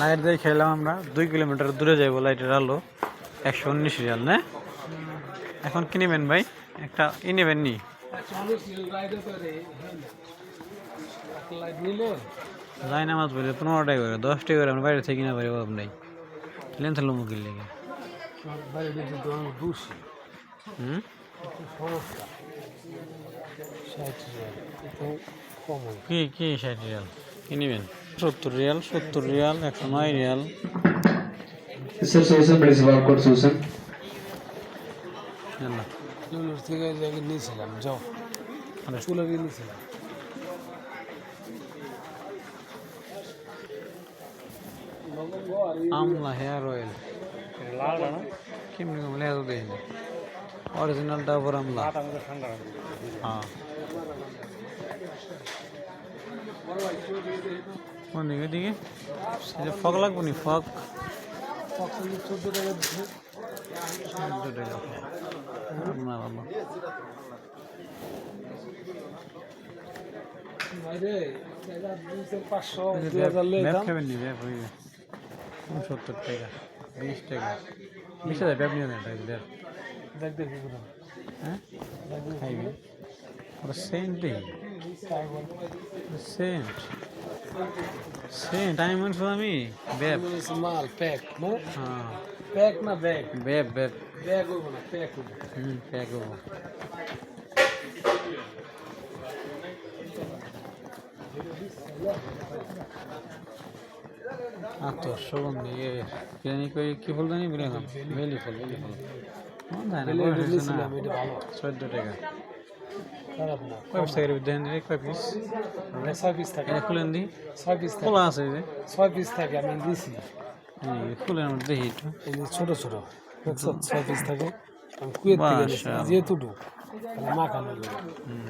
Light দিয়ে খেলাম আমরা। দুই কিলোমিটার দূরে যাব লাইটের আলো। একশো উনিশ রিয়াল, না? এখন কি নেবেন ভাই? একটা ই নেবেন নি? যাই নামাজ পড়ে পনেরো টাকা করে দশ টাকা করে, আমরা বাইরে থেকে কিনা পারি, অভাব নাই। লেন থাকল মুখির লেগে কি কি ষাট রিয়াল? কি নেবেন? সত্তর রিয়াল সত্তর রিয়াল একশো নয় রিয়াল। Please barcode Susan. জানলা থেকে জায়গায় নিয়েছিলাম যাও। আরে। চুলে নিয়েছিলাম। Amla hair oil. কেমনি কম লেয়ার দেয় অরিজিনাল ডাবর আমলা। হ্যাঁ। কোন দিকে দিকে যে ফগ লাগবো নি ফগ? চোদ্দ টাকা চোদ্দ টাকা আপনার আলো বাইরে জায়গা দুইশো পাঁচশো এই যে দুই হাজার ব্যাপ- ব্যাপ লেতাম খাবেন নি ব্যাপ ওই যে উনসত্তর টাকা বিশ টাকা। বিশ হাজার ব্যাপ নিয়ে নেন দেখ দেখি। হ্যাঁ? খাইবি? সেন্ট সেন্ট আমি মনে আমি ব্যাপ মাল প্যাক না হ্যাঁ প্যাক না ব্যাগ ব্যাপ ব্যাপ ব্যাগ হইব না প্যাক হইব হুম প্যাক হব আর তো সুগন্ধি বিরিয়ানি করে কি ফুল জানি বিরিয়ানি বেলি ফুল বেলি ফুল না চোদ্দ টাকা খারাপ না কয় পিস থাকে দেন দিলে কয় পিস ছয় পিস থাকে এটা খুলেন দি ছয় পিস খোলা আছে যে ছয় পিস থাকে আমি এই খুলে আমার দেখি এই যে ছোট ছোট ছয় পিস থাকে আমি কুয়েত থেকে। যেহেতু মা খালো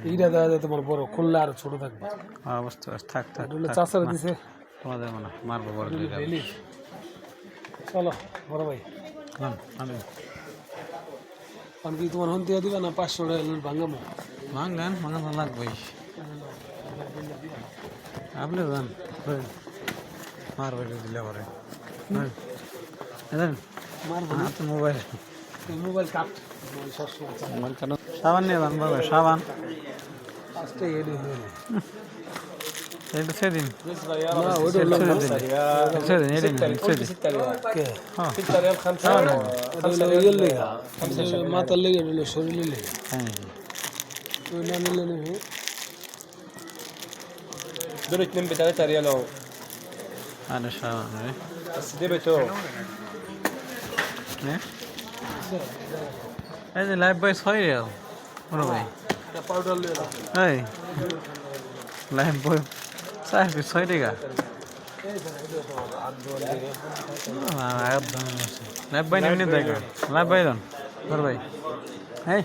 এইটা দেখা যায় তোমার বড় খুললে আর ছোট থাকবে হ্যাঁ বুঝতে পারছি থাক থাক চাষারা দিছে খোলা যাবে না মারবো বড় চলো বড় ভাই আমি কারণ কি তোমার হন্তি দিবা না পাঁচশো টাকা ভাঙামো মাঙ্গান মাঙ্গান লাগবেই। আপনি যান মারবে দিলে পরে। মারবো না। হাতে মোবাইল মোবাইল কাট। মোবাইল কেন? সাবান নিয়ে যান বাবা সাবান। হয়ে। একটু সেদিন। সেদিন। সেদিন। কে? হ্যাঁ। এটা হলো মাথার লেগে এটা শরীরের লেগে হ্যাঁ। ولا من اللي هيك دول اتنين بتلاتة ريال اهو انا مش فاهم ايه بس ديبت اهو ايه؟ هذا لاعب باي صغير يلا وربعي اي لاعب باي صاحبي صغير يا لاعب باي من الدقيقة لاعب باي دون وربعي هاي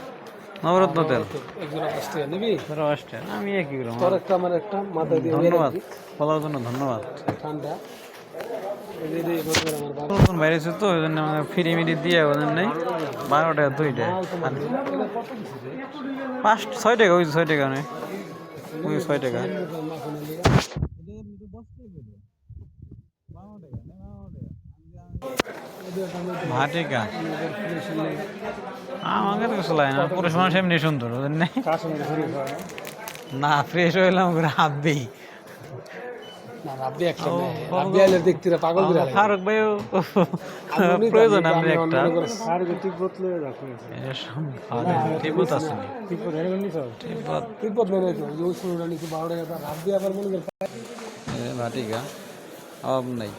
নবরত্ন তেল। আমি একই করলাম তোর একটা আমার একটা মাথায় দিয়ে ধন্যবাদ। বলার জন্য ধন্যবাদ। ঠান্ডা। বাইরে তো ওই জন্য আমাকে ফ্রি মিডি দিয়ে ওদের নেই বারো টাকা দুইটা পাঁচ ছয় টাকা ওই ছয় টাকা নেই। ওই ছয় টাকা। ভাটিকা। আমাকে তো কিছু লাগে না। পুরুষ মানুষ এমনি সুন্দর ওদের নেই না ফ্রেশ হইলাম রাব্বি। ফারুক ভাইও প্রয়োজন আপনি একটা। আছে তিব্বত এ, ভাটিকা অভাব নাই।